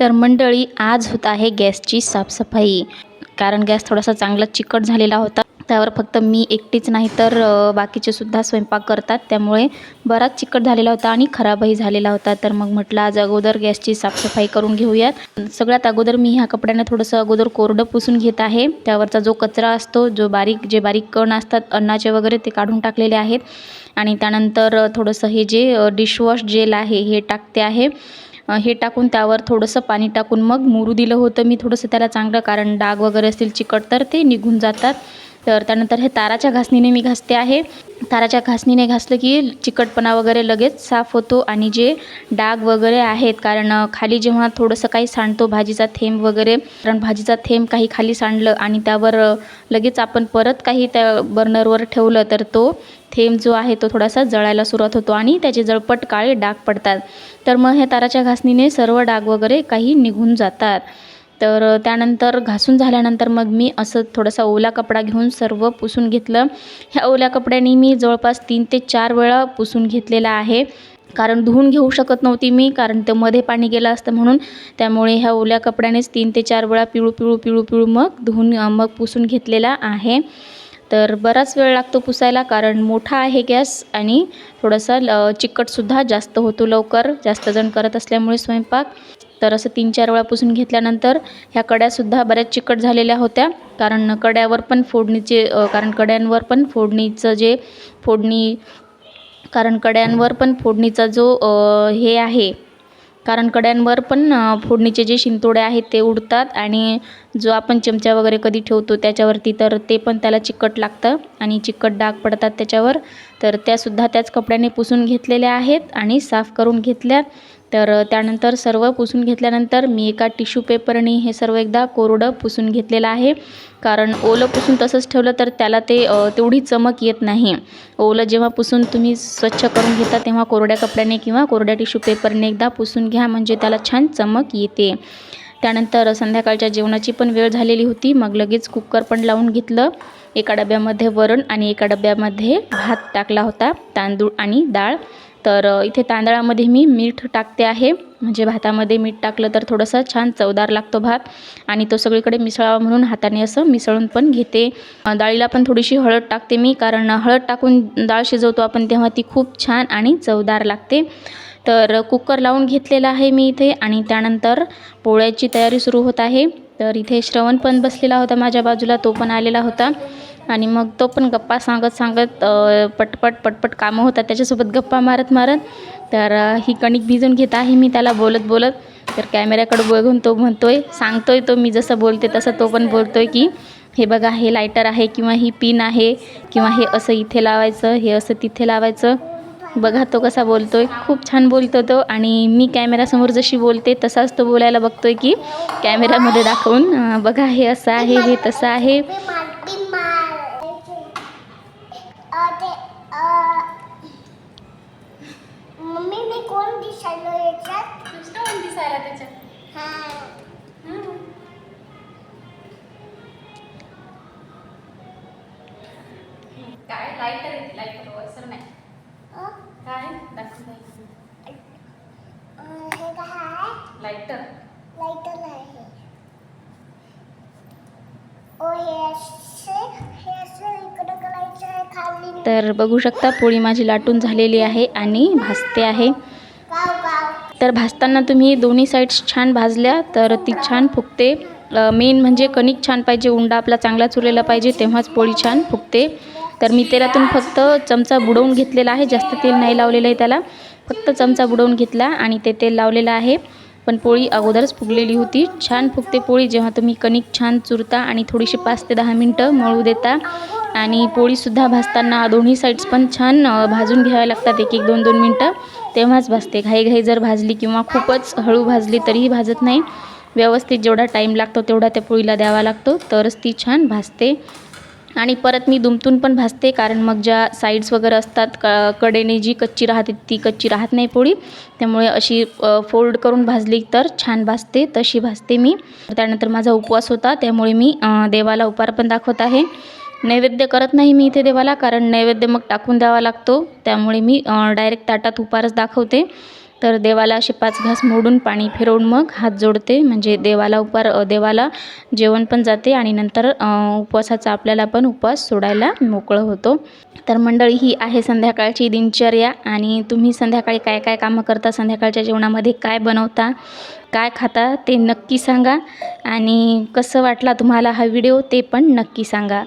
तर मंडळी आज होत आहे गॅसची साफसफाई. कारण गॅस थोडासा चांगला चिकट झालेला होता. त्यावर फक्त मी एकटीच नाही तर बाकीचे सुद्धा स्वयंपाक करतात. त्यामुळे बराच चिकट झालेला होता आणि खराबही झालेला होता. तर मग म्हटलं आज अगोदर गॅसची साफसफाई करून घेऊयात. सगळ्यात अगोदर मी ह्या कपड्यांना थोडंसं अगोदर कोरडं पुसून घेत आहे. त्यावरचा जो कचरा असतो जो बारीक जे बारीक कण असतात अन्नाचे वगैरे ते काढून टाकलेले आहेत. आणि त्यानंतर थोडंसं हे जे डिशवॉश जेल आहे हे टाकते आहे. हे टाकून त्यावर थोडंसं पाणी टाकून मग मुरू दिलं होतं. मी थोडंसं त्याला चांगलं कारण डाग वगैरे असतील चिकट तर ते निघून जातात. तर त्यानंतर हे ताराच्या घासणीने मी घासते आहे. ताराच्या घासणीने घासलं की चिकटपणा वगैरे लगेच साफ होतो आणि जे डाग वगैरे आहेत कारण खाली जेव्हा थोडंसं काही सांडतो भाजीचा थेंब वगैरे कारण भाजीचा थेंब काही खाली सांडलं आणि त्यावर लगेच आपण परत काही त्या बर्नरवर ठेवलं तर तो थेंब जो आहे तो थोडासा जळायला सुरुवात होतो आणि त्याचे जळपट काळे डाग पडतात. तर मग हे ताराच्या घासणीने सर्व डाग वगैरे काही निघून जातात. तर त्यानंतर घासून झाल्यानंतर मग मी असं थोडासा ओला कपडा घेऊन सर्व पुसून घेतलं. ह्या ओल्या कपड्याने मी जवळपास तीन ते चार वेळा पुसून घेतलेला आहे. कारण धुवून घेऊ शकत नव्हती मी कारण ते मध्ये पाणी गेलं असतं म्हणून. त्यामुळे ह्या ओल्या कपड्यानेच तीन ते चार वेळा पिळू पिळू पिळू पिळू मग धुवून मग पुसून घेतलेला आहे. तर बराच वेळ लागतो पुसायला कारण मोठा आहे गॅस आणि थोडासा ल चिकटसुद्धा जास्त होतो लवकर. जास्त जण करत असल्यामुळे स्वयंपाक तर असं तीन चार वेळा पुसून घेतल्यानंतर ह्या कड्यासुद्धा बऱ्याच चिकट झालेल्या होत्या. कारण कड्यावर पण फोडणीचे कारण कड्यांवर पण फोडणीचं जे फोडणी कारण कड्यांवर पण फोडणीचा जो हे आहे कारण कड्यांवर पण फोडणीचे जे शिंतोडे आहेत ते उडतात आणि जो आपण चमचा वगैरे कधी ठेवतो त्याच्यावरती तर ते पण त्याला चिकट लागतं आणि चिकट डाग पडतात त्याच्यावर. तर त्यासुद्धा त्याच कपड्याने पुसून घेतलेल्या आहेत आणि साफ करून घेतल्या. तर त्यानंतर सर्व पुसून घेतल्यानंतर मी एका टिश्यू पेपरने हे सर्व एकदा कोरडं पुसून घेतलेलं आहे. कारण ओलं पुसून तसंच ठेवलं तर त्याला ते तेवढी चमक येत नाही. ओलं जेव्हा पुसून तुम्ही स्वच्छ करून घेता तेव्हा कोरड्या कपड्याने किंवा कोरड्या टिश्यू पेपरने एकदा पुसून घ्या म्हणजे त्याला छान चमक येते. त्यानंतर संध्याकाळच्या जेवणाची पण वेळ झालेली होती. मग लगेच कुकर पण लावून घेतलं. एका डब्यामध्ये वरण आणि एका डब्यामध्ये भात टाकला होता. तांदूळ आणि डाळ. तर इथे तांदळामध्ये मी मीठ टाकते आहे. म्हणजे भातामध्ये मीठ टाकलं तर थोडंसं छान चवदार लागतो भात. आणि तो सगळीकडे मिसळावा म्हणून हाताने असं मिसळून पण घेते. डाळीला पण थोडीशी हळद टाकते मी कारण हळद टाकून डाळ शिजवतो आपण तेव्हा ती खूप छान आणि चवदार लागते. तर कुकर लावून घेतलेला आहे मी इथे आणि त्यानंतर पोळ्याची तयारी सुरू होत आहे. तर इथे श्रवण पण बसलेला होता माझ्या बाजूला तो पण आलेला होता. आणि मग तो पण गप्पा सांगत सांगत पटपट पटपट कामं होतात. त्याच्यासोबत गप्पा मारत मारत. तर ही कणिक भिजून घेत आहे मी त्याला बोलत बोलत. तर कॅमेऱ्याकडे बघून तो म्हणतोय सांगतोय तो मी जसं बोलते तसं तो पण बोलतोय की हे बघा हे लायटर आहे किंवा ही पिन आहे किंवा हे असं इथे लावायचं हे असं तिथे लावायचं. बघा तो कसा बोलतोय. खूप छान बोलतो तो आणि मी कॅमेऱ्यासमोर जशी बोलते तसाच तो बोलायला बघतोय की कॅमेऱ्यामध्ये दाखवून बघा हे असं आहे हे तसं आहे. काय आहे लाईटर वरसर नाही काय? दाखव नाही लाईटर लाईटर आहे तर बघू शकता पोळी माझी लाटून झालेली आहे आणि भाजते आहे. तर भाजताना तुम्ही दोन्ही साईड्स छान भाजल्या तर ती छान फुगते. मेन म्हणजे कणिक छान पाहिजे उंडा आपला चांगला चुरलेला पाहिजे तेव्हाच पोळी छान फुगते. तर मी तेलातून फक्त चमचा बुडवून घेतलेला आहे. जास्त तेल नाही लावलेलं आहे त्याला. फक्त चमचा बुडवून घेतला आणि ते तेल लावलेलं आहे. पण पोळी अगोदरच फुगलेली होती. छान फुगते पोळी. जेव्हा तुम्ही कणिक छान चुरता आणि थोडीशी पाच ते दहा मिनटं मळू देता आणि पोळीसुद्धा भाजताना दोन्ही साईड्स पण छान भाजून घ्याव्या लागतात एक एक दोन दोन मिनटं. तेव्हाच भाजते. घाईघाई जर भाजली किंवा खूपच हळू भाजली तरीही भाजत नाही. व्यवस्थित जेवढा टाईम लागतो तेवढा त्या पोळीला द्यावा लागतो. तरच ती छान भाजते. आणि परत मी दुमतून पण भाजते कारण मग ज्या साईड्स वगैरे असतात क कडेने जी कच्ची राहते ती कच्ची राहत नाही पोळी. त्यामुळे अशी फोल्ड करून भाजली तर छान भाजते तशी भाजते मी. त्यानंतर माझा उपवास होता त्यामुळे मी देवाला उपार पण दाखवत आहे. नैवेद्य करत नाही मी इथे देवाला कारण नैवेद्य मग टाकून द्यावा लागतो. त्यामुळे मी डायरेक्ट ताटात उपारच दाखवते. तर देवाला असे पाच घास मोडून पाणी फिरवून मग हात जोडते. म्हणजे देवाला उपार देवाला जेवण पण जाते आणि नंतर उपवासाचा आपल्याला पण उपवास सोडायला मोकळं होतो. तर मंडळी ही आहे संध्याकाळची दिनचर्या आणि तुम्ही संध्याकाळी काय काय कामं करता संध्याकाळच्या जेवणामध्ये काय बनवता काय खाता ते नक्की सांगा आणि कसं वाटला तुम्हाला हा व्हिडिओ ते पण नक्की सांगा.